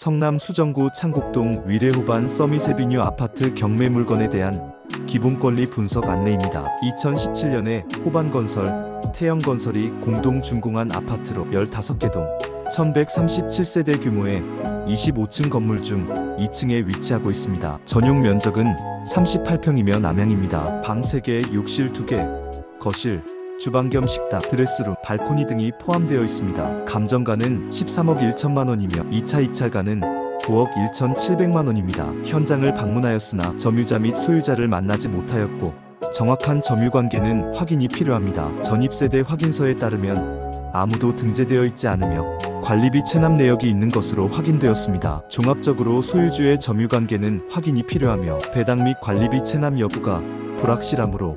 성남 수정구 창곡동 위례호반 서미세비뉴 아파트 경매 물건에 대한 기본권리 분석 안내입니다. 2017년에 호반건설, 태영건설이 공동 준공한 아파트로 15개 동 1137세대 규모의 25층 건물 중 2층에 위치하고 있습니다. 전용 면적은 38평이며 남향입니다. 방 3개, 욕실 2개, 거실, 주방 겸 식탁, 드레스룸, 발코니 등이 포함되어 있습니다. 감정가는 13억 1천만 원이며 2차 입찰가는 9억 1천7백만 원입니다. 현장을 방문하였으나 점유자 및 소유자를 만나지 못하였고 정확한 점유 관계는 확인이 필요합니다. 전입세대 확인서에 따르면 아무도 등재되어 있지 않으며 관리비 체납 내역이 있는 것으로 확인되었습니다. 종합적으로 소유주의 점유 관계는 확인이 필요하며 배당 및 관리비 체납 여부가 불확실하므로